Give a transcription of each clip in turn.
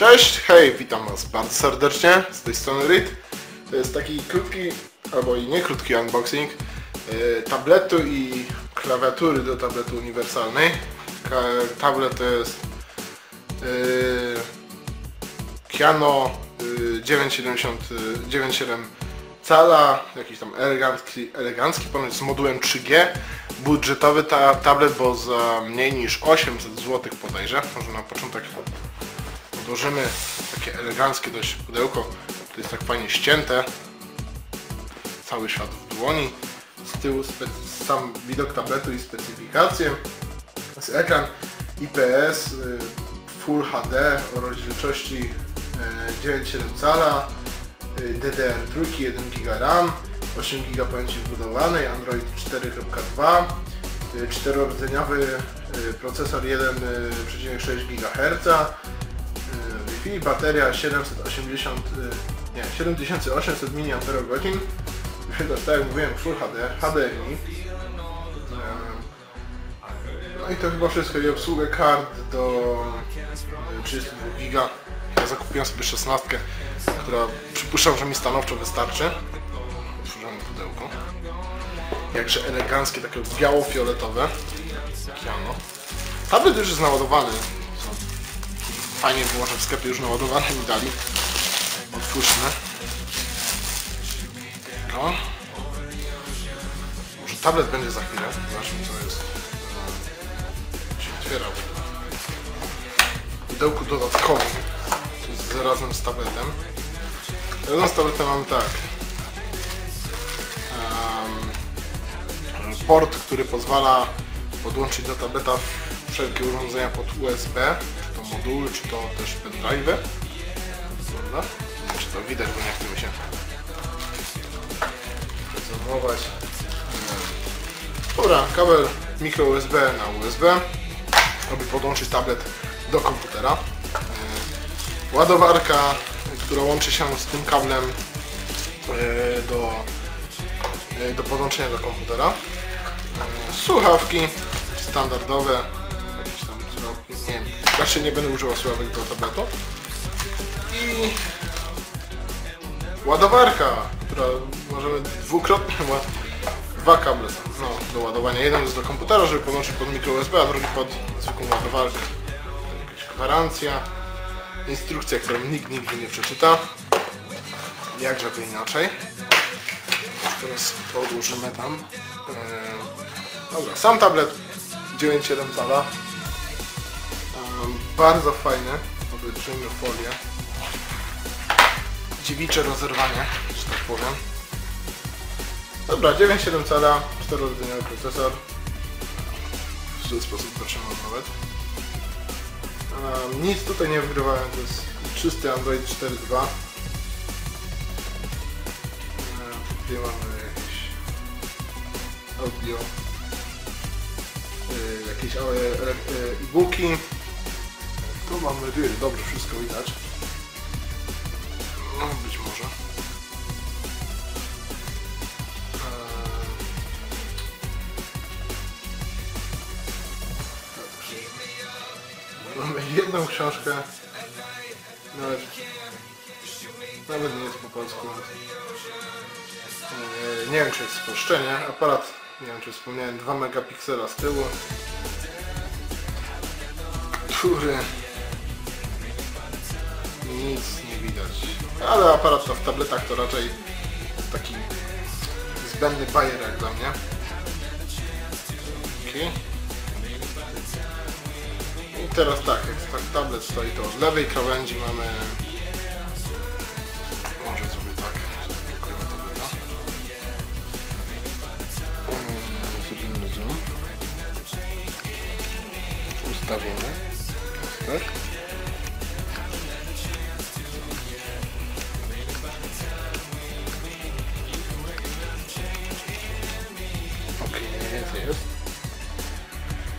Cześć, hej, witam was bardzo serdecznie, z tej strony Reed. To jest taki krótki, albo i nie krótki unboxing e, tabletu i klawiatury do tabletu uniwersalnej. Tablet to jest e, Kiano e, 970, e, 9,7 cala, jakiś tam elegancki, elegancki ponoć z modułem 3G. Budżetowy ta tablet, bo za mniej niż 800 zł podejrzę. Może na początek odłożymy takie eleganckie dość pudełko. To jest tak fajnie ścięte. Cały świat w dłoni. Z tyłu sam widok tabletu i specyfikacje. Jest ekran IPS y, Full HD o rozdzielczości y, 9,7 cala. y, DDR3, 1 GB RAM, 8 GB pamięci wbudowanej, Android 4.2, y, czterordzeniowy y, procesor 1,6 GHz, Wi-Fi, bateria 780, y, nie, 7800 mAh, wyświetlacz tak jak mówiłem Full HD, HDMI. Ym, No i to chyba wszystko i obsługę kart do y, 32 giga. Ja zakupiłem sobie 16, która przypuszczam, że mi stanowczo wystarczy. Otworzymy pudełko. Jakże eleganckie, takie biało-fioletowe. Kiano. Tablet już jest naładowany. Fajnie było, że w sklepie już naładowany mi dali. Otwórzmy. No. Może tablet będzie za chwilę. Zobaczmy co jest. E, się otwiera. W pudełku dodatkowym. To razem z tabletem. Razem z tabletem mam tak. Port, który pozwala podłączyć do tableta wszelkie urządzenia pod USB, moduły, czy to też pendrive. Prawda? Czy to widać, bo nie chcemy się prezentować. Dobra, kabel mikro USB na USB, aby podłączyć tablet do komputera. E, Ładowarka, która łączy się z tym kablem e, do, e, do podłączenia do komputera. Słuchawki standardowe, słuchawki, nie raczej nie będę używał słuchawek do tabletu. I ładowarka, która możemy dwukrotnie ła- dwa kable no, do ładowania. Jeden jest do komputera, żeby podłączyć pod mikro USB, a drugi pod zwykłą ładowarkę. Jakaś gwarancja, instrukcja, którą nikt nigdy nie przeczyta. Jak żeby inaczej. Teraz odłożymy tam. Eee, dobra, sam tablet 9,7 cala. Bardzo fajny. Obejrzyjmy folię. Dziewicze rozerwanie, że tak powiem. Dobra, 9,7 cala, 4-rdzeniowy procesor. W ten sposób patrzymy nawet. Ehm, nic tutaj nie wgrywałem, to jest czysty Android 4.2. Ehm, Tutaj mamy jakieś audio, e, jakieś e, e, e-booki. Tu mam nadzieję, że dobrze wszystko widać. No, być może. Ehm, Mamy jedną książkę. Nawet, nawet nie jest po polsku. E, Nie wiem czy jest spolszczenie. Aparat, nie wiem czy wspomniałem, 2 megapiksela z tyłu. Który nic nie widać. Ale aparat w tabletach to raczej taki zbędny bajer jak dla mnie. Okay. I teraz tak, jak tak tablet stoi, to od lewej krawędzi mamy... Może zrobię tak. Mm. Tak. Jest.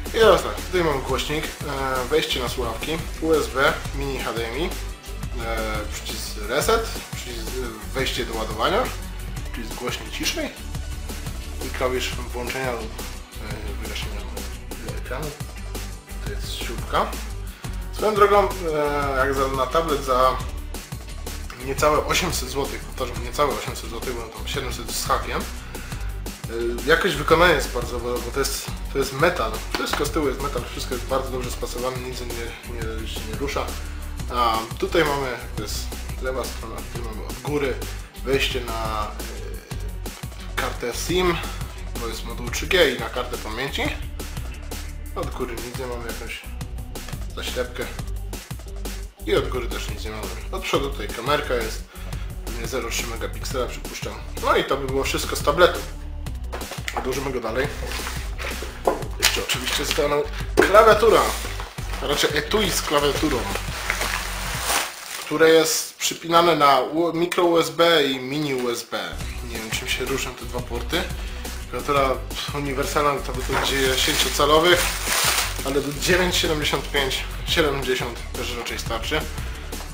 I teraz tak, tutaj mamy głośnik, e, wejście na słuchawki, USB, mini HDMI, e, przycisk reset, przycisk e, wejście do ładowania, przycisk głośniej ciszej i klawisz włączenia lub wyjaśnienia ekranu. To jest śrubka. Swoją drogą, jak za, na tablet za niecałe 800 zł, powtarzam, niecałe 800 zł, bo tam 700 z hakiem, jakość wykonania jest bardzo, bo, bo to, jest, to jest metal, wszystko z tyłu jest metal, wszystko jest bardzo dobrze spasowane, nic nie, nie, się nie rusza. A tutaj mamy, to jest lewa strona, tutaj mamy od góry wejście na e, kartę SIM, to jest moduł 3G i na kartę pamięci. Od góry nic nie mamy, jakąś zaślepkę. I od góry też nic nie mamy. Od przodu tutaj kamerka jest, pewnie 0,3 megapiksela przypuszczam. No i to by było wszystko z tabletu. Odłożymy go dalej. Jeszcze oczywiście stanął klawiatura, raczej etui z klawiaturą, które jest przypinane na mikro USB i mini USB. Nie wiem czym się różnią te dwa porty. Klawiatura uniwersalna to to 10-calowych, ale do 9,75, 70 też raczej starczy.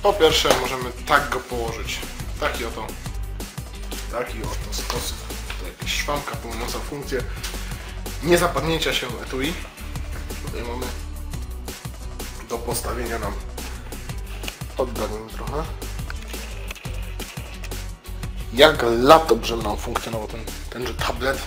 Po pierwsze możemy tak go położyć. Taki oto, taki oto sposób. Jakaś szwamka pełniąca funkcję niezapadnięcia się etui. Tutaj mamy do postawienia nam oddalimy trochę. Jak laptop, żeby nam funkcjonował ten, tenże tablet.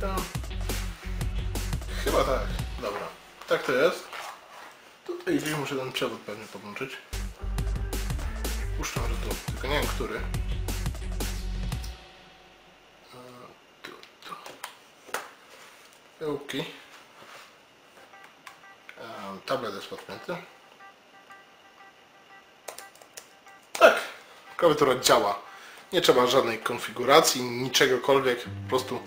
To. Chyba tak. Dobra. Tak to jest. Tutaj gdzieś muszę ten przewód pewnie podłączyć. Puszczam, że tu, tylko nie wiem który. E. Okej. E, Tablet jest podpięty. Tak, klawiatura działa. Nie trzeba żadnej konfiguracji, niczegokolwiek, po prostu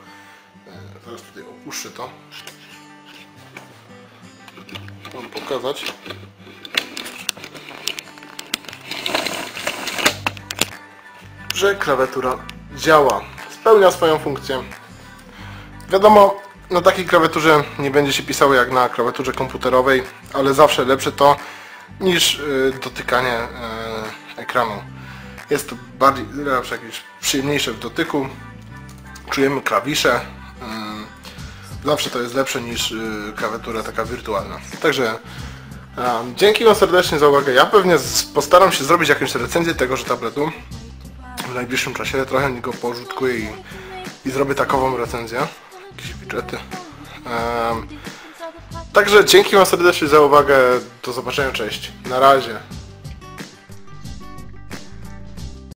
zaraz tutaj opuszczę to. Mam pokazać. Że klawiatura działa. Spełnia swoją funkcję. Wiadomo, na takiej klawiaturze nie będzie się pisało jak na klawiaturze komputerowej, ale zawsze lepsze to niż y, dotykanie y, ekranu. Jest to bardziej, lepsze, jakieś przyjemniejsze w dotyku. Czujemy klawisze. Zawsze to jest lepsze niż y, klawiatura taka wirtualna. Także dzięki Wam serdecznie za uwagę. Ja pewnie postaram się zrobić jakąś recenzję tegoż tabletu w najbliższym czasie. Trochę go pożutkuję i, i zrobię takową recenzję. Jakieś widgety. Em, także dzięki Wam serdecznie za uwagę. Do zobaczenia, cześć. Na razie.